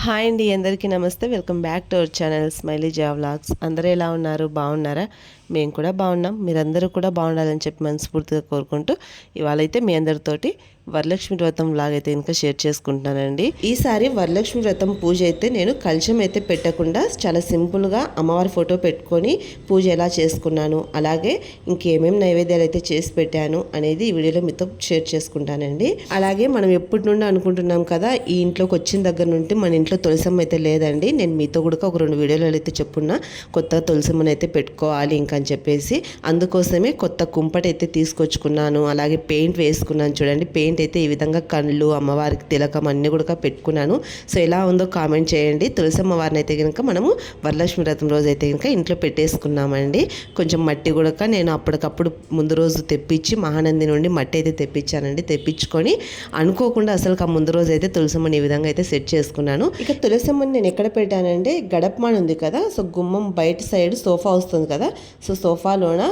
Hi అండి అందరికీ నమస్తే. Welcome back to our channel smiley జా వ్లాగ్స్. అందరూ ఎలా ఉన్నారు? బాగున్నారా? మేము కూడా బాగున్నాం. మీరందరూ కూడా బాగుండాలని చెప్పి మనస్ఫూర్తిగా కోరుకుంటూ ఇవాళ అయితే మీ అందరితోటి వరలక్ష్మి వ్రతం లాగా అయితే ఇంకా షేర్ చేసుకుంటున్నానండి. ఈసారి వరలక్ష్మి వ్రతం పూజ అయితే నేను కలశం అయితే పెట్టకుండా చాలా సింపుల్గా అమ్మవారి ఫోటో పెట్టుకొని పూజ ఎలా చేసుకున్నాను అలాగే ఇంకేమేమి నైవేద్యాలు అయితే చేసి పెట్టాను అనేది ఈ వీడియోలో మీతో షేర్ చేసుకుంటానండి. అలాగే మనం ఎప్పటి నుండి అనుకుంటున్నాం కదా ఈ ఇంట్లోకి వచ్చిన దగ్గర నుండి మన ఇంట్లో తులసమ్మ అయితే లేదండి. నేను మీతో కూడా ఒక రెండు వీడియోలు అయితే చెప్పున్నా కొత్తగా తులసమ్మని అయితే పెట్టుకోవాలి ఇంకా అని చెప్పేసి అందుకోసమే కొత్త కుంపటి అయితే తీసుకొచ్చుకున్నాను అలాగే పెయింట్ వేసుకున్నాను చూడండి పెయింట్ అయితే ఈ విధంగా కళ్ళు అమ్మవారికి తిలకం అన్నీ కూడా పెట్టుకున్నాను. సో ఎలా ఉందో కామెంట్ చేయండి. తులసమ్మ వారిని అయితే కనుక మనము వరలక్ష్మి వ్రతం రోజు అయితే కనుక ఇంట్లో పెట్టేసుకున్నామండి. కొంచెం మట్టి కూడా నేను అప్పటికప్పుడు ముందు రోజు తెప్పించి మహానంది నుండి మట్టి అయితే తెప్పించానండి. తెప్పించుకొని అనుకోకుండా అసలు ఆ ముందు రోజు అయితే తులసమ్మని ఈ విధంగా అయితే సెట్ చేసుకున్నాను. ఇక తులసమ్మని నేను ఎక్కడ పెట్టానంటే గడపమాన్ ఉంది కదా. సో గుమ్మం బయట సైడ్ సోఫా వస్తుంది కదా. సో సోఫాలోన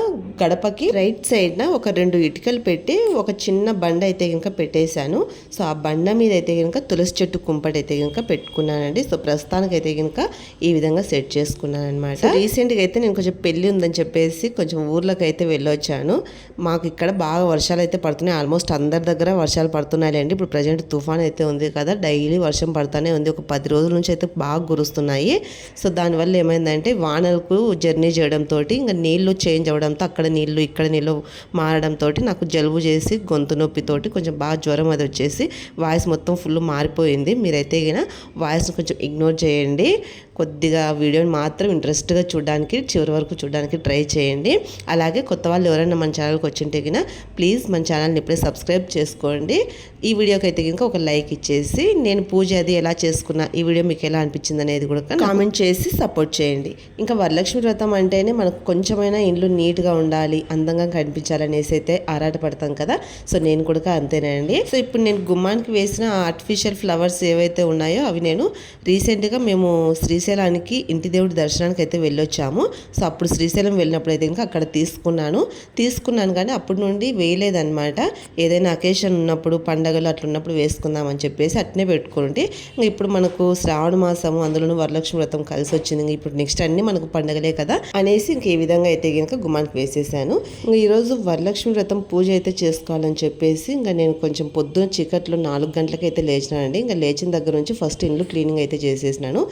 గడపకి రైట్ సైడ్న ఒక రెండు ఇటుకలు పెట్టి ఒక చిన్న బండ అయితే కనుక పెట్టేశాను. సో ఆ బండ మీద అయితే కనుక తులసి చెట్టు కుంపటి అయితే కనుక పెట్టుకున్నానండి. సో ప్రస్తుతానికి అయితే కనుక ఈ విధంగా సెట్ చేసుకున్నాను అనమాట రీసెంట్గా అయితే నేను కొంచెం పెళ్ళి ఉందని చెప్పేసి కొంచెం ఊర్లోకి అయితే వెళ్ళొచ్చాను. మాకు ఇక్కడ బాగా వర్షాలు అయితే పడుతున్నాయి. ఆల్మోస్ట్ అందరి దగ్గర వర్షాలు పడుతున్నాయండి ఇప్పుడు ప్రజెంట్ తుఫాన్ అయితే ఉంది కదా డైలీ వర్షం పడుతూనే ఉంది. ఒక పది రోజుల నుంచి అయితే బాగా కురుస్తున్నాయి. సో దానివల్ల ఏమైందంటే వానలకు జర్నీ చేయడంతో ఇంకా నీళ్ళు చేంజ్ అవ్వడంతో అక్కడ నీళ్ళు ఇక్కడ నీళ్ళు మారడంతో నాకు జలుబు చేసి గొంతు నొప్పితోటి కొంచెం బాగా జ్వరం అది వచ్చేసి వాయిస్ మొత్తం ఫుల్ మారిపోయింది. మీరైతే గిన వాయిస్ని కొంచెం ఇగ్నోర్ చేయండి. కొద్దిగా వీడియోని మాత్రం ఇంట్రెస్ట్గా చూడడానికి చివరి వరకు చూడడానికి ట్రై చేయండి. అలాగే కొత్త వాళ్ళు ఎవరైనా మన ఛానల్కి వచ్చింటే గిన ప్లీజ్ మన ఛానల్ని ఇప్పుడే సబ్స్క్రైబ్ చేసుకోండి. ఈ వీడియోకి అయితే కనుక ఒక లైక్ ఇచ్చేసి నేను పూజ అది ఎలా చేసుకున్నా ఈ వీడియో మీకు ఎలా అనిపించింది అనేది కూడా కామెంట్ చేసి సపోర్ట్ చేయండి. ఇంకా వరలక్ష్మి వ్రతం అంటేనే మనకు కొంచెమైనా ఇండ్లు నీట్గా ఉండాలి అందంగా కనిపించాలనేసి అయితే ఆరాటపడతాం కదా. సో నేను కూడా అంతేనండి. సో ఇప్పుడు నేను గుమ్మానికి వేసిన ఆర్టిఫిషియల్ ఫ్లవర్స్ ఏవైతే ఉన్నాయో అవి నేను రీసెంట్గా మేము శ్రీశైలానికి ఇంటి దేవుడి దర్శనానికి అయితే వెళ్ళొచ్చాము. సో అప్పుడు శ్రీశైలం వెళ్ళినప్పుడు అయితే ఇంకా అక్కడ తీసుకున్నాను. తీసుకున్నాను కానీ అప్పటి నుండి వేయలేదన్నమాట. ఏదైనా అకేషన్ ఉన్నప్పుడు పండగలు అట్లున్నప్పుడు వేసుకుందామని చెప్పేసి అట్నే పెట్టుకుంటే ఇంకా ఇప్పుడు మనకు శ్రావణ మాసము అందులోనూ వరలక్ష్మి వ్రతం కలిసి వచ్చింది ఇంకా ఇప్పుడు నెక్స్ట్ అన్ని మనకు పండగలే కదా అనేసి ఇంక ఈ విధంగా అయితే కనుక గుమ్మానికి వేసేసాను. ఇంకా ఈరోజు వరలక్ష్మి వ్రతం పూజ అయితే చేసుకోవాలని చెప్పేసి ఇంకా నేను కొంచెం పొద్దున చీకట్లో నాలుగు గంటలకు అయితే లేచినానండి. ఇంకా లేచిన దగ్గర నుంచి ఫస్ట్ ఇల్లు క్లీనింగ్ అయితే చేసేసినాను.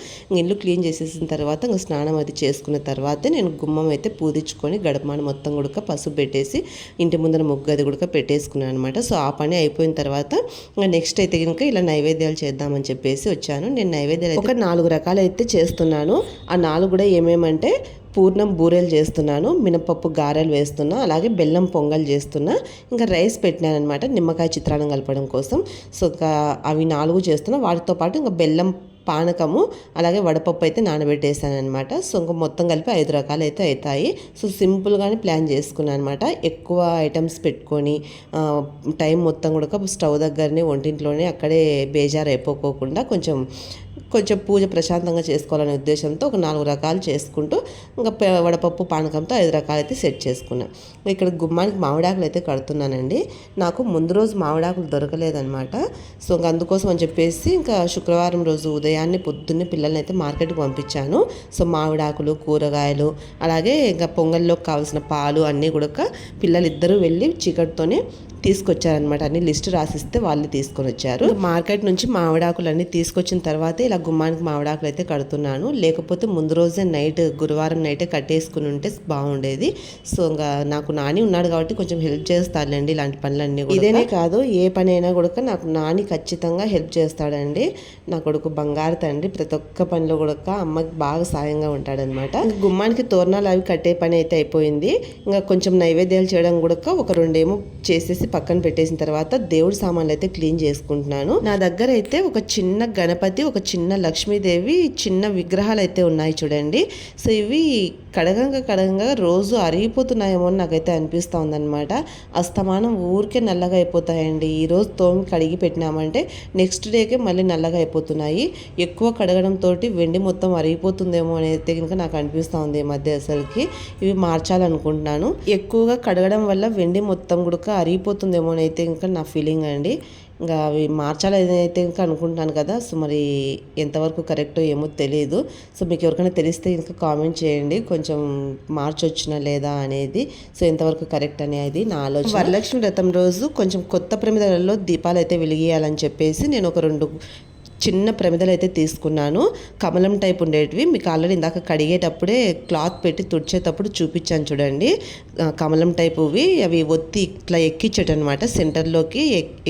ఇల్లు క్లీన్ చేసేసిన తర్వాత ఇంకా స్నానం అది చేసుకున్న తర్వాత నేను గుమ్మం అయితే పూదించుకొని గడపమాన మొత్తం కూడా పసుపు పెట్టేసి ఇంటి ముందర ముగ్గు అది కూడా పెట్టేసుకున్నాను అనమాట సో ఆ పని అయిపోయిన తర్వాత తర్వాత నెక్స్ట్ అయితే కనుక ఇలా నైవేద్యాలు చేద్దామని చెప్పేసి వచ్చాను. నేను నైవేద్యాలు ఒక నాలుగు రకాలు అయితే చేస్తున్నాను. ఆ నాలుగు కూడా ఏమేమంటే పూర్ణం బూరెలు చేస్తున్నాను మినపప్పు గారెలు వేస్తున్నా అలాగే బెల్లం పొంగల్ చేస్తున్నా ఇంకా రైస్ పెట్టినాను అనమాట నిమ్మకాయ చిత్రాన్నం కలపడం కోసం. సో ఇంకా అవి నాలుగు చేస్తున్నా. వాటితో పాటు ఇంకా బెల్లం పానకము అలాగే వడపప్పు అయితే నానబెట్టేసాను అనమాట సో ఇంకా మొత్తం కలిపి ఐదు రకాలు అయితే అవుతాయి సో సింపుల్గానే ప్లాన్ చేసుకున్నాను అనమాట ఎక్కువ ఐటమ్స్ పెట్టుకొని టైం మొత్తం కూడా స్టవ్ దగ్గరనే వంటింట్లోనే అక్కడే బేజారు అయిపోకోకుండా కొంచెం కొంచెం పూజ ప్రశాంతంగా చేసుకోవాలనే ఉద్దేశంతో ఒక నాలుగు రకాలు చేసుకుంటూ ఇంకా వడపప్పు పానకంతో ఐదు రకాలు అయితే సెట్ చేసుకున్నాను ఇక్కడ గుమ్మానికి మామిడాకులు అయితే కడుతున్నానండి. నాకు ముందు రోజు మామిడాకులు దొరకలేదనమాట సో ఇంకా అందుకోసం అని చెప్పేసి ఇంకా శుక్రవారం రోజు ఉదయాన్నే పొద్దున్నే పిల్లల్ని అయితే మార్కెట్కి పంపించాను. సో మామిడాకులు కూరగాయలు అలాగే ఇంకా పొంగల్లోకి కావాల్సిన పాలు అన్నీ కూడా పిల్లలు ఇద్దరూ వెళ్ళి చీకటితోనే తీసుకొచ్చారనమాట అన్ని లిస్ట్ రాసిస్తే వాళ్ళు తీసుకొని వచ్చారు మార్కెట్ నుంచి మామిడాకులు అన్ని తీసుకొచ్చిన తర్వాత ఇలా గుమ్మానికి మామిడాకులు అయితే కడుతున్నాను. లేకపోతే ముందు రోజే నైట్ గురువారం నైటే కట్టేసుకుని ఉంటే బాగుండేది. సో ఇంకా నాకు నాని ఉన్నాడు కాబట్టి కొంచెం హెల్ప్ చేస్తాడండి ఇలాంటి పనులన్నీ ఇదేనే కాదు ఏ పని అయినా కూడా నాకు నాని ఖచ్చితంగా హెల్ప్ చేస్తాడండి. నా కొడుకు బంగారు తండ్రి. ప్రతి ఒక్క పనిలో కూడా అమ్మకి బాగా సాయంగా ఉంటాడనమాట గుమ్మానికి తోరణాలు అవి కట్టే పని అయితే అయిపోయింది. ఇంకా కొంచెం నైవేద్యాలు చేయడం కూడా ఒక రెండేమో చేసేసి పక్కన పెట్టేసిన తర్వాత దేవుడి సామాన్లు అయితే క్లీన్ చేసుకుంటున్నాను. నా దగ్గర అయితే ఒక చిన్న గణపతి ఒక చిన్న లక్ష్మీదేవి చిన్న విగ్రహాలు అయితే ఉన్నాయి చూడండి. సో ఇవి కడగంగా కడగంగా రోజు అరిగిపోతున్నాయేమో అని నాకైతే అనిపిస్తూ ఉందన్నమాట అస్తమానం ఊరికే నల్లగా అయిపోతాయండి. ఈరోజు తోమి కడిగి పెట్టినామంటే నెక్స్ట్ డేకే మళ్ళీ నల్లగా అయిపోతున్నాయి. ఎక్కువ కడగడంతో వెండి మొత్తం అరిగిపోతుందేమో అనేది కనుక నాకు అనిపిస్తూ ఉంది ఈ మధ్య అసలుకి. ఇవి మార్చాలనుకుంటున్నాను. ఎక్కువగా కడగడం వల్ల వెండి మొత్తం కూడా అరిగిపోతుంది అయితే ఇంకా నా ఫీలింగ్ అండి. ఇంకా అవి మార్చాలని అయితే ఇంకా అనుకుంటున్నాను కదా సో మరి ఎంతవరకు కరెక్టో ఏమో తెలియదు సో మీకు ఎవరికైనా తెలిస్తే ఇంకా కామెంట్ చేయండి. కొంచెం మార్చొచ్చిన లేదా అనేది సో ఎంతవరకు కరెక్ట్ అనేది నా ఆలోచన. వరలక్ష్మి వ్రతం రోజు కొంచెం కొత్త ప్రమిదలలో దీపాలు అయితే వెలిగియాలని చెప్పేసి నేను ఒక రెండు చిన్న ప్రమిదలు అయితే తీసుకున్నాను. కమలం టైప్ ఉండేటివి. మీకు ఆల్రెడీ ఇందాక కడిగేటప్పుడే క్లాత్ పెట్టి తుడిచేటప్పుడు చూపించాను చూడండి. కమలం టైపువి అవి ఒత్తి ఇట్లా ఎక్కించేటి అనమాట సెంటర్లోకి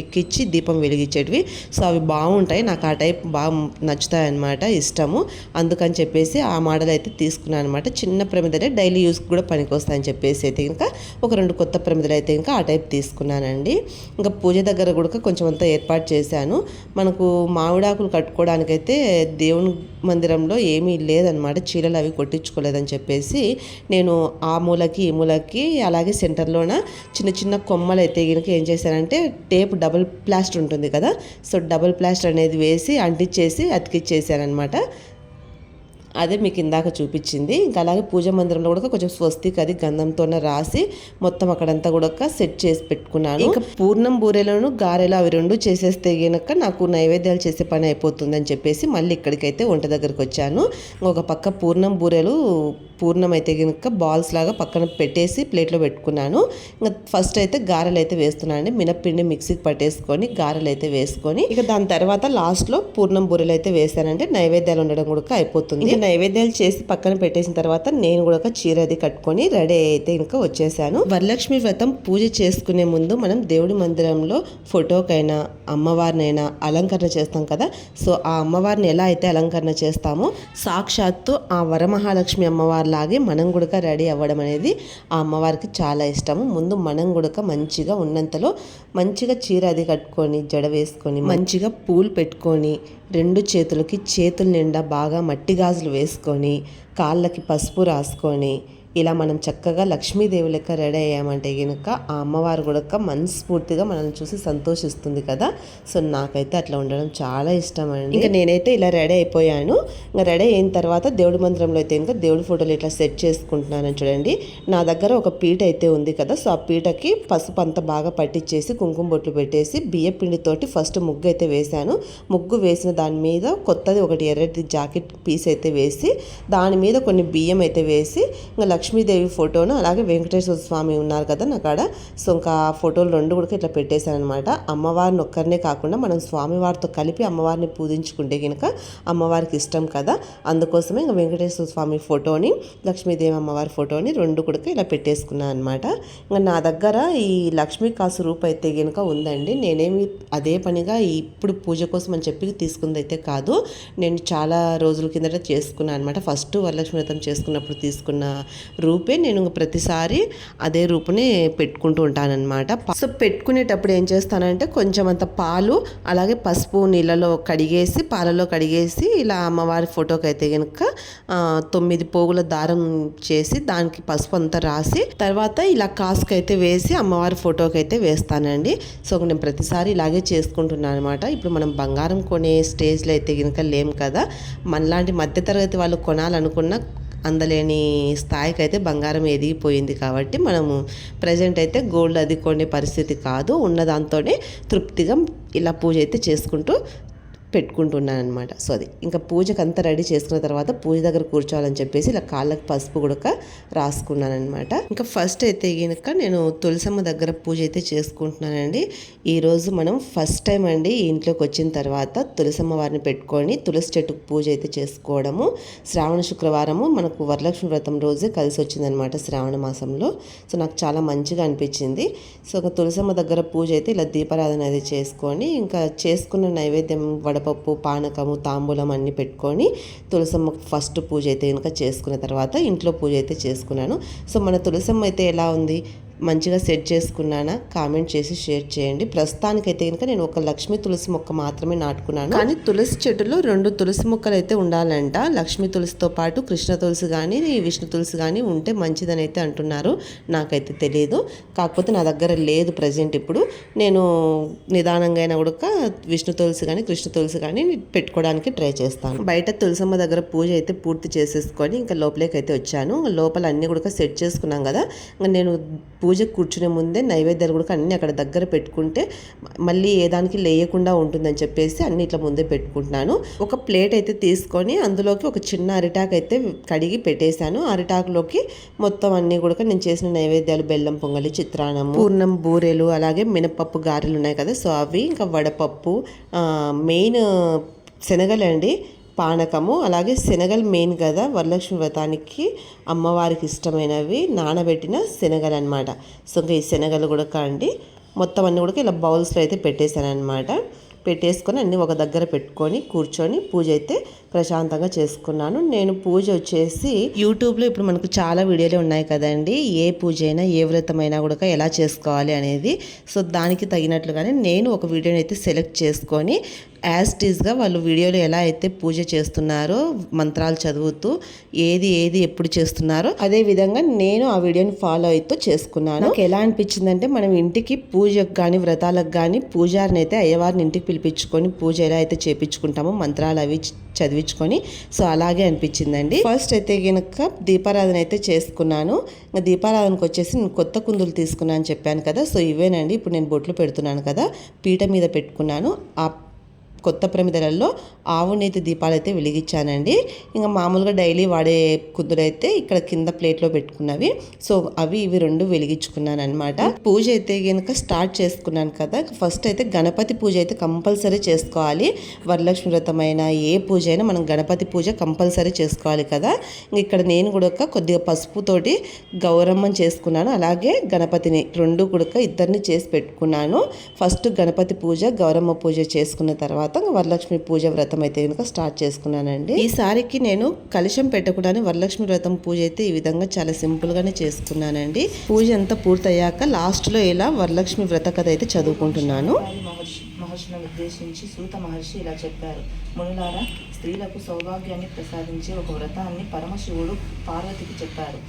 ఎక్కించి దీపం వెలిగించేటివి. సో అవి బాగుంటాయి. నాకు ఆ టైప్ బాగా నచ్చుతాయి అనమాట ఇష్టము. అందుకని చెప్పేసి ఆ మోడల్ అయితే తీసుకున్నాను అనమాట చిన్న ప్రమిదలే డైలీ యూస్ కూడా పనికొస్తాయని చెప్పేసి అయితే ఇంకా ఒక రెండు కొత్త ప్రమిదలు అయితే ఇంకా ఆ టైప్ తీసుకున్నానండి. ఇంకా పూజ దగ్గర కూడా కొంచెం అంతా ఏర్పాటు చేశాను. మనకు మామిడాకులు కట్టుకోవడానికైతే దేవుని మందిరంలో ఏమీ లేదనమాట చీరలు అవి కొట్టించుకోలేదని చెప్పేసి నేను ఆ మూలకి ఈ మూలకి అలాగే సెంటర్లోన చిన్న చిన్న కొమ్మలు అయితే కనుక ఏం చేశానంటే టేప్ డబుల్ ప్లాస్టర్ ఉంటుంది కదా సో డబుల్ ప్లాస్టర్ అనేది వేసి అంటించేసి అతికిచ్చేసానమాట అదే మీకు ఇందాక చూపించింది. ఇంకా అలాగే పూజ మందిరంలో కూడా కొంచెం స్వస్తిక్ అది గంధంతోనే రాసి మొత్తం అక్కడంతా కూడా ఒక చేసి పెట్టుకున్నాను. ఇంకా పూర్ణం బూరెలను గారెలు అవి రెండు చేసేస్తే గనక నాకు నైవేద్యాలు చేసే పని అయిపోతుంది అని చెప్పేసి మళ్ళీ ఇక్కడికైతే వంట దగ్గరికి వచ్చాను. ఒక పక్క పూర్ణం బూరెలు పూర్ణం అయితే కనుక బాల్స్ లాగా పక్కన పెట్టేసి ప్లేట్లో పెట్టుకున్నాను. ఇంకా ఫస్ట్ అయితే గారెలు అయితే వేస్తున్నాను మినప్పిండి మిక్సీకి పట్టేసుకొని గారెలు అయితే వేసుకొని ఇక దాని తర్వాత లాస్ట్లో పూర్ణం బూరెలు అయితే వేసానంటే నైవేద్యాలు ఉండడం కూడా అయిపోతుంది. నైవేద్యాలు చేసి పక్కన పెట్టేసిన తర్వాత నేను కూడా ఒక చీర అది కట్టుకొని రెడీ అయితే ఇంకా వచ్చేసాను. వరలక్ష్మి వ్రతం పూజ చేసుకునే ముందు మనం దేవుడి మందిరంలో ఫోటోకైనా అమ్మవారినైనా అలంకరణ చేస్తాం కదా. సో ఆ అమ్మవారిని ఎలా అయితే అలంకరణ చేస్తామో సాక్షాత్తు ఆ వరమహాలక్ష్మి అమ్మవారిలాగే మనం కూడా రెడీ అవ్వడం అనేది ఆ అమ్మవారికి చాలా ఇష్టము. ముందు మనం కూడా మంచిగా ఉన్నంతలో మంచిగా చీర అది కట్టుకొని జడ వేసుకొని మంచిగా పూలు పెట్టుకొని రెండు చేతులకి చేతుల నిండా బాగా మట్టి గాజులు వేసుకొని కాళ్ళకి పసుపు రాసుకొని ఇలా మనం చక్కగా లక్ష్మీదేవి లెక్క రెడీ అయ్యామంటే కనుక ఆ అమ్మవారు కూడా మనస్ఫూర్తిగా మనల్ని చూసి సంతోషిస్తుంది కదా. సో నాకైతే అట్లా ఉండడం చాలా ఇష్టం అండి ఇంకా నేనైతే ఇలా రెడీ అయిపోయాను. ఇంకా రెడీ అయిన తర్వాత దేవుడి మందిరంలో అయితే ఇంకా దేవుడి ఫోటోలు ఇట్లా సెట్ చేసుకుంటున్నాను చూడండి. నా దగ్గర ఒక పీట అయితే ఉంది కదా. సో ఆ పీటకి పసుపు అంత బాగా పట్టించేసి కుంకుమ బొట్లు పెట్టేసి బియ్య పిండితోటి ఫస్ట్ ముగ్గు అయితే వేశాను. ముగ్గు వేసిన దాని మీద కొత్తది ఒకటి ఎర్రటి జాకెట్ పీస్ అయితే వేసి దాని మీద కొన్ని బియ్యం అయితే వేసి ఇంకా లక్ష్మీదేవి ఫోటోను అలాగే వెంకటేశ్వర స్వామి ఉన్నారు కదా నా కాడ. సో ఇంకా ఆ ఫోటోలు రెండు కూడా ఇట్లా పెట్టేశానమాట అనమాట అమ్మవారిని ఒక్కరినే కాకుండా మనం స్వామివారితో కలిపి అమ్మవారిని పూజించుకుంటే కనుక అమ్మవారికి ఇష్టం కదా. అందుకోసమే ఇంకా వెంకటేశ్వర స్వామి ఫోటోని లక్ష్మీదేవి అమ్మవారి ఫోటోని రెండు కూడా ఇలా పెట్టేసుకున్నాను అనమాట ఇంకా నా దగ్గర ఈ లక్ష్మీ కాసు రూపు అయితే కనుక ఉందండి. నేనేమి అదే పనిగా ఇప్పుడు పూజ కోసం అని చెప్పి తీసుకుంది అయితే కాదు. నేను చాలా రోజుల కిందట చేసుకున్నాను అనమాట ఫస్ట్ వరలక్ష్మి వ్రతం చేసుకున్నప్పుడు తీసుకున్న రూపే నేను ప్రతిసారి అదే రూపుని పెట్టుకుంటూ ఉంటానన్నమాట. సో పెట్టుకునేటప్పుడు ఏం చేస్తానంటే కొంచెం అంత పాలు అలాగే పసుపు నీళ్ళలో కడిగేసి పాలలో కడిగేసి ఇలా అమ్మవారి ఫోటోకి అయితే కనుక తొమ్మిది పోగుల దారం చేసి దానికి పసుపు అంతా రాసి తర్వాత ఇలా కాసుకు అయితే వేసి అమ్మవారి ఫోటోకి అయితే వేస్తానండి. సో నేను ప్రతిసారి ఇలాగే చేసుకుంటున్నాను అనమాట ఇప్పుడు మనం బంగారం కొనే స్టేజ్లో అయితే కనుక లేం కదా. మనలాంటి మధ్యతరగతి వాళ్ళు కొనాలనుకున్న అందలేని స్థాయికి అయితే బంగారం ఎదిగిపోయింది కాబట్టి మనము ప్రజెంట్ అయితే గోల్డ్ అది కొనే పరిస్థితి కాదు. ఉన్న దాంతోనే తృప్తిగా ఇలా పూజ అయితే చేసుకుంటూ పెట్టుకుంటున్నాను అనమాట సో అది. ఇంకా పూజకు అంతా రెడీ చేసుకున్న తర్వాత పూజ దగ్గర కూర్చోవాలని చెప్పేసి ఇలా కాళ్ళకి పసుపు కూడా రాసుకున్నాను అనమాట ఇంకా ఫస్ట్ అయితే కనుక నేను తులసమ్మ దగ్గర పూజ అయితే చేసుకుంటున్నానండి. ఈరోజు మనం ఫస్ట్ టైం అండి ఇంట్లోకి వచ్చిన తర్వాత తులసమ్మ వారిని పెట్టుకొని తులసి చెట్టుకు పూజ అయితే చేసుకోవడము. శ్రావణ శుక్రవారము మనకు వరలక్ష్మి వ్రతం రోజే కలిసి వచ్చిందనమాట శ్రావణ మాసంలో. సో నాకు చాలా మంచిగా అనిపించింది. సో ఒక తులసమ్మ దగ్గర పూజ అయితే ఇలా దీపారాధన అది చేసుకొని ఇంకా చేసుకున్న నైవేద్యం వడ వడపప్పు పానకము తాంబూలం అన్నీ పెట్టుకొని తులసమ్మ ఫస్ట్ పూజ అయితే కనుక చేసుకున్న తర్వాత ఇంట్లో పూజ అయితే చేసుకున్నాను. సో మన తులసమ్మ అయితే ఎలా ఉంది? మంచిగా సెట్ చేసుకున్నానా కామెంట్ చేసి షేర్ చేయండి. ప్రస్తుతానికైతే కనుక నేను ఒక లక్ష్మీ తులసి మొక్క మాత్రమే నాటుకున్నాను. కానీ తులసి చెట్టులో రెండు తులసి మొక్కలు అయితే ఉండాలంట. లక్ష్మీ తులసితో పాటు కృష్ణ తులసి కానీ విష్ణు తులసి కానీ ఉంటే మంచిదని అయితే అంటున్నారు. నాకైతే తెలియదు కాకపోతే నా దగ్గర లేదు ప్రజెంట్ ఇప్పుడు. నేను నిదానంగా అయినా కూడా విష్ణు తులసి కానీ కృష్ణ తులసి కానీ పెట్టుకోవడానికి ట్రై చేస్తాను. బయట తులసమ్మ దగ్గర పూజ అయితే పూర్తి చేసేసుకొని ఇంకా లోపలికి అయితే వచ్చాను. లోపల అన్నీ కూడా సెట్ చేసుకున్నాం కదా. ఇంకా నేను పూజ కూర్చునే ముందే నైవేద్యాలు కూడా అన్నీ అక్కడ దగ్గర పెట్టుకుంటే మళ్ళీ ఏ దానికి లేయకుండా ఉంటుందని చెప్పేసి అన్ని ఇట్లా ముందే పెట్టుకుంటున్నాను. ఒక ప్లేట్ అయితే తీసుకొని అందులోకి ఒక చిన్న అరిటాకు అయితే కడిగి పెట్టేశాను. అరిటాకులోకి మొత్తం అన్ని కూడా నేను చేసిన నైవేద్యాలు బెల్లం పొంగలి చిత్రాన్నము పూర్ణం బూరెలు అలాగే మినపప్పు గారెలు ఉన్నాయి కదా. సో అవి ఇంకా వడపప్పు మెయిన్ శనగలండి. పానకము అలాగే శనగలు మెయిన్ కదా వరలక్ష్మి వ్రతానికి అమ్మవారికి ఇష్టమైనవి నానబెట్టిన శనగలు అనమాట సో ఇంకా ఈ శనగలు కూడా కాండి. మొత్తం అన్నీ కూడా ఇలా బౌల్స్లో అయితే పెట్టేశాను అనమాట పెట్టేసుకొని అన్నీ ఒక దగ్గర పెట్టుకొని కూర్చొని పూజ అయితే ప్రశాంతంగా చేసుకున్నాను. నేను పూజ వచ్చేసి యూట్యూబ్లో ఇప్పుడు మనకు చాలా వీడియోలు ఉన్నాయి కదండి. ఏ పూజ అయినా ఏ వ్రతమైనా కూడా ఎలా చేసుకోవాలి అనేది. సో దానికి తగినట్లుగానే నేను ఒక వీడియోని అయితే సెలెక్ట్ చేసుకొని యాజ్ టీజ్గా వాళ్ళు వీడియోలో ఎలా అయితే పూజ చేస్తున్నారో మంత్రాలు చదువుతూ ఏది ఏది ఎప్పుడు చేస్తున్నారో అదే విధంగా నేను ఆ వీడియోని ఫాలో అవుతూ చేసుకున్నాను. నాకు ఎలా అనిపించిందంటే మనం ఇంటికి పూజకు కానీ వ్రతాలకు కానీ పూజారిని అయితే అయ్యవారిని ఇంటికి పిలిపించుకొని పూజ ఎలా అయితే చేపించుకుంటామో మంత్రాలు అవి చదివించుకొని సో అలాగే అనిపించిందండి. ఫస్ట్ అయితే కనుక దీపారాధన అయితే చేసుకున్నాను. ఇంకా దీపారాధనకు వచ్చేసి నేను కొత్త కుందులు తీసుకున్నాను అని చెప్పాను కదా సో ఇవేనండి. ఇప్పుడు నేను బొట్లు పెడుతున్నాను కదా పీట మీద పెట్టుకున్నాను. ఆ కొత్త ప్రమిదలలో ఆవు నేతి దీపాలు అయితే వెలిగించానండి. ఇంకా మామూలుగా డైలీ వాడే కుదురైతే ఇక్కడ కింద ప్లేట్లో పెట్టుకున్నవి. సో అవి ఇవి రెండు వెలిగించుకున్నాను అనమాట పూజ అయితే కనుక స్టార్ట్ చేసుకున్నాను కదా ఫస్ట్ అయితే గణపతి పూజ అయితే కంపల్సరీ చేసుకోవాలి. వరలక్ష్మి వ్రతమైన ఏ పూజ అయినా మనం గణపతి పూజ కంపల్సరీ చేసుకోవాలి కదా. ఇంక ఇక్కడ నేను కూడా కొద్దిగా పసుపుతోటి గౌరమ్మని చేసుకున్నాను. అలాగే గణపతిని రెండు కూడా ఇద్దరిని చేసి పెట్టుకున్నాను. ఫస్ట్ గణపతి పూజ గౌరమ్మ పూజ చేసుకున్న తర్వాత ఇంకా వరలక్ష్మి పూజ వ్రతం అయితే కనుక స్టార్ట్ చేసుకున్నానండి. ఈసారికి నేను కలశం పెట్టకుండానే వరలక్ష్మి వ్రతం పూజ అయితే ఈ విధంగా చాలా సింపుల్ గానే చేసుకున్నానండి. పూజ అంతా పూర్తయ్యాక లాస్ట్లో ఇలా వరలక్ష్మి వ్రత కథ అయితే చదువుకుంటున్నాను. వారి మహర్షి మహర్షులను ఉద్దేశించి సూత మహర్షి ఇలా చెప్పారు. మునులారా స్త్రీలకు సౌభాగ్యాన్ని ప్రసాదించే ఒక వ్రతాన్ని పరమశివుడు పార్వతికి చెప్పారు.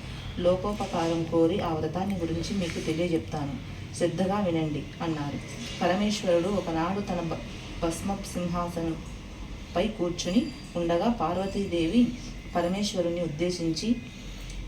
లోకోపకారం కోరి ఆ వ్రతాన్ని గురించి మీకు తెలియజెప్తాను. శ్రద్ధగా వినండి అన్నారు. పరమేశ్వరుడు ఒకనాడు తన భస్మ సింహాసనంపై కూర్చుని ఉండగా పార్వతీదేవి పరమేశ్వరుని ఉద్దేశించి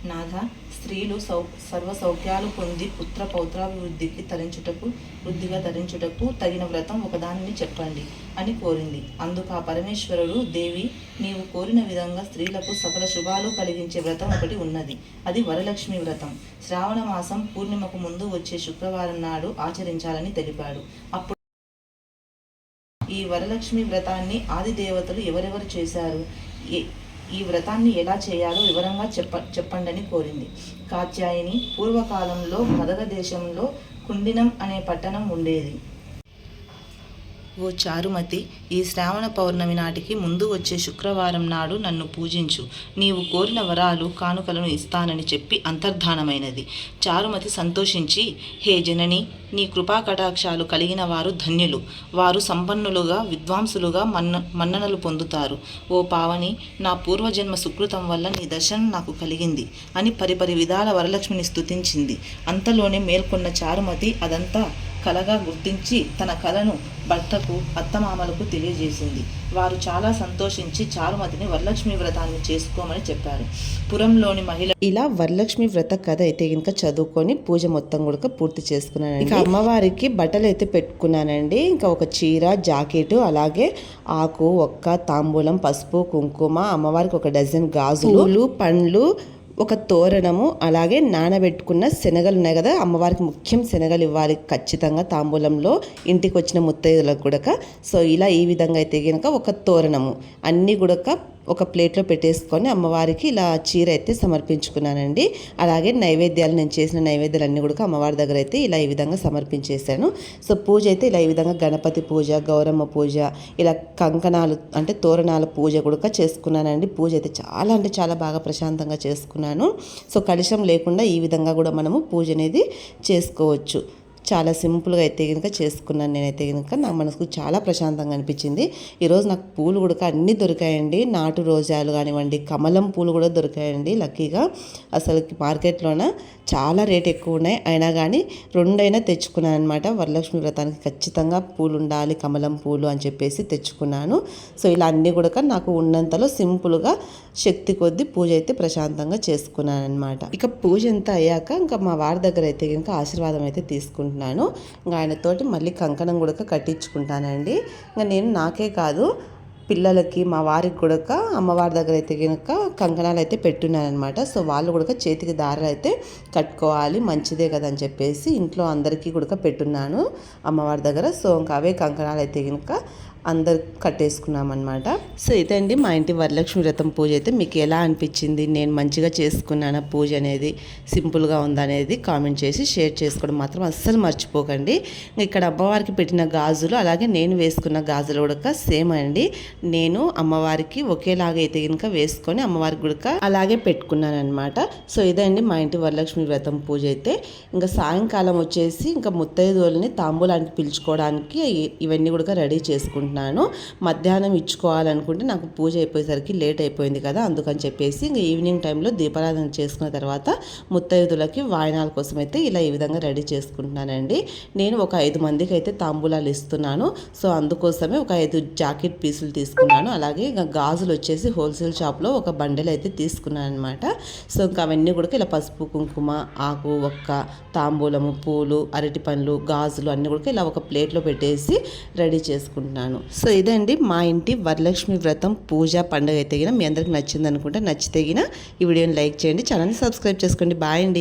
నాథ స్త్రీలు సౌ సర్వ సౌఖ్యాలు పొంది పుత్ర పౌత్రాభివృద్ధికి తరించుటకు వృద్ధిగా ధరించుటకు తగిన వ్రతం ఒకదానిని చెప్పండి అని కోరింది. అందుకు ఆ పరమేశ్వరుడు దేవి నీవు కోరిన విధంగా స్త్రీలకు సకల శుభాలు కలిగించే వ్రతం ఒకటి ఉన్నది. అది వరలక్ష్మి వ్రతం. శ్రావణ మాసం పూర్ణిమకు ముందు వచ్చే శుక్రవారం నాడు ఆచరించాలని తెలిపాడు. అప్పుడు ఈ వరలక్ష్మి వ్రతాన్ని ఆది దేవతలు ఎవరెవరు చేశారు? ఈ వ్రతాన్ని ఎలా చేయాలో వివరంగా చెప్ప చెప్పండని కోరింది. కాత్యాయని పూర్వకాలంలో మదగ దేశంలో కుండినం అనే పట్టణం ఉండేది. ఓ చారుమతి ఈ శ్రావణ పౌర్ణమి నాటికి ముందు వచ్చే శుక్రవారం నాడు నన్ను పూజించు. నీవు కోరిన వరాలు కానుకలను ఇస్తానని చెప్పి అంతర్ధానమైనది. చారుమతి సంతోషించి హే జనని నీ కృపా కటాక్షాలు కలిగిన వారు ధన్యులు. వారు సంపన్నులుగా విద్వాంసులుగా మన్న మన్ననలు పొందుతారు. ఓ పావని నా పూర్వజన్మ సుకృతం వల్ల నీ దర్శనం నాకు కలిగింది అని పరిపరి విధాల వరలక్ష్మిని స్తుతించింది. అంతలోనే మేల్కొన్న చారుమతి అదంతా కలగా గుర్తించి తన కలను భర్తకు అత్తమామలకు తెలియజేసింది. వారు చాలా సంతోషించి చారుమతిని వరలక్ష్మి వ్రతాన్ని చేసుకోమని చెప్పారు. పురంలోని మహిళ ఇలా వరలక్ష్మి వ్రత కథ అయితే కనుక చదువుకొని పూజ మొత్తం కూడా పూర్తి చేసుకున్నానండి. ఇంకా అమ్మవారికి బట్టలు అయితే పెట్టుకున్నానండి. ఇంకా ఒక చీర జాకెట్ అలాగే ఆకు ఒక్క తాంబూలం పసుపు కుంకుమ అమ్మవారికి ఒక డజన్ గాజులు పండ్లు ఒక తోరణము అలాగే నానబెట్టుకున్న శనగలు ఉన్నాయి కదా అమ్మవారికి ముఖ్యం శనగలు ఇవ్వాలి ఖచ్చితంగా తాంబూలంలో ఇంటికి వచ్చిన ముత్తైదులకు కూడా సో ఇలా ఈ విధంగా అయితే కనుక ఒక తోరణము అన్నీ కూడా ఒక ప్లేట్లో పెట్టేసుకొని అమ్మవారికి ఇలా చీర అయితే సమర్పించుకున్నానండి. అలాగే నైవేద్యాలు నేను చేసిన నైవేద్యాలు అన్నీ కూడా అమ్మవారి దగ్గర అయితే ఇలా ఈ విధంగా సమర్పించేశాను. సో పూజ అయితే ఇలా ఈ విధంగా గణపతి పూజ గౌరమ్మ పూజ ఇలా కంకణాలు అంటే తోరణాల పూజ కూడా చేసుకున్నానండి. పూజ అయితే చాలా అంటే చాలా బాగా ప్రశాంతంగా చేసుకున్నాను. సో కలుషం లేకుండా ఈ విధంగా కూడా మనము పూజ అనేది చేసుకోవచ్చు. చాలా సింపుల్గా అయితే కనుక చేసుకున్నాను నేనైతే కనుక నా మనసుకు చాలా ప్రశాంతంగా అనిపించింది. ఈరోజు నాకు పూలు కూడా అన్నీ దొరికాయండి. నాటు రోజాలు కానివ్వండి కమలం పూలు కూడా దొరికాయండి లక్కీగా. అసలు మార్కెట్లోన చాలా రేట్ ఎక్కువ ఉన్నాయి. అయినా కానీ రెండైనా తెచ్చుకున్నాను అనమాట వరలక్ష్మి వ్రతానికి ఖచ్చితంగా పూలు ఉండాలి కమలం పూలు అని చెప్పేసి తెచ్చుకున్నాను. సో ఇలా అన్నీ కూడా నాకు ఉన్నంతలో సింపుల్గా శక్తి కొద్దీ పూజ అయితే ప్రశాంతంగా చేసుకున్నాను అనమాట ఇక పూజ అంతా అయ్యాక ఇంకా మా వారి దగ్గర అయితే కనుక ఆశీర్వాదం అయితే తీసుకుంటాను. అనుకుంటున్నాను. ఇంకా ఆయనతోటి మళ్ళీ కంకణం కూడా కట్టించుకుంటానండి. ఇంకా నేను నాకే కాదు పిల్లలకి మా వారికి కూడా అమ్మవారి దగ్గర అయితే కనుక కంకణాలు అయితే పెట్టున్నారనమాట సో వాళ్ళు కూడా చేతికి దారాలు అయితే కట్టుకోవాలి మంచిదే కదా అని చెప్పేసి ఇంట్లో అందరికీ కూడా పెట్టున్నాను అమ్మవారి దగ్గర. సో ఇంకా అవే కంకణాలు అయితే కనుక అందరు కట్టేసుకున్నాం అనమాట సో ఇదండి మా ఇంటి వరలక్ష్మి వ్రతం పూజ అయితే మీకు ఎలా అనిపించింది? నేను మంచిగా చేసుకున్నాను పూజ అనేది సింపుల్గా ఉందనేది కామెంట్ చేసి షేర్ చేసుకోవడం మాత్రం అస్సలు మర్చిపోకండి. ఇక్కడ అమ్మవారికి పెట్టిన గాజులు అలాగే నేను వేసుకున్న గాజులు కూడా సేమ్ అండి. నేను అమ్మవారికి ఒకేలాగా అయితే కనుక వేసుకొని అమ్మవారికి కూడా అలాగే పెట్టుకున్నాను అనమాట సో ఇదండి మా ఇంటి వరలక్ష్మి వ్రతం పూజ అయితే. ఇంకా సాయంకాలం వచ్చేసి ఇంకా ముత్తైదువులని తాంబూలానికి పిలుచుకోవడానికి ఇవన్నీ కూడా రెడీ చేసుకుంటాను చేసుకుంటున్నాను మధ్యాహ్నం ఇచ్చుకోవాలనుకుంటే నాకు పూజ అయిపోయేసరికి లేట్ అయిపోయింది కదా అందుకని చెప్పేసి ఇంకా ఈవినింగ్ టైంలో దీపారాధన చేసుకున్న తర్వాత ముత్తైదులకి వాయనాల కోసం అయితే ఇలా ఈ విధంగా రెడీ చేసుకుంటున్నానండి. నేను ఒక ఐదు మందికి అయితే తాంబూలాలు ఇస్తున్నాను. సో అందుకోసమే ఒక ఐదు జాకెట్ పీసులు తీసుకున్నాను. అలాగే ఇంకా గాజులు వచ్చేసి హోల్సేల్ షాప్లో ఒక బండెలు అయితే తీసుకున్నాను అనమాట సో ఇంకా అవన్నీ కూడా ఇలా పసుపు కుంకుమ ఆకు ఒక్క తాంబూలము పూలు అరటి పండ్లు గాజులు అన్నీ కూడా ఇలా ఒక ప్లేట్లో పెట్టేసి రెడీ చేసుకుంటున్నాను. సో ఇదండి మా ఇంటి వరలక్ష్మి వ్రతం పూజ పండుగ అయితే మీ అందరికి నచ్చింది అనుకుంటే నచ్చితే ఈ వీడియోని లైక్ చేయండి ఛానల్ని సబ్స్క్రైబ్ చేసుకోండి. బాయ్ అండి.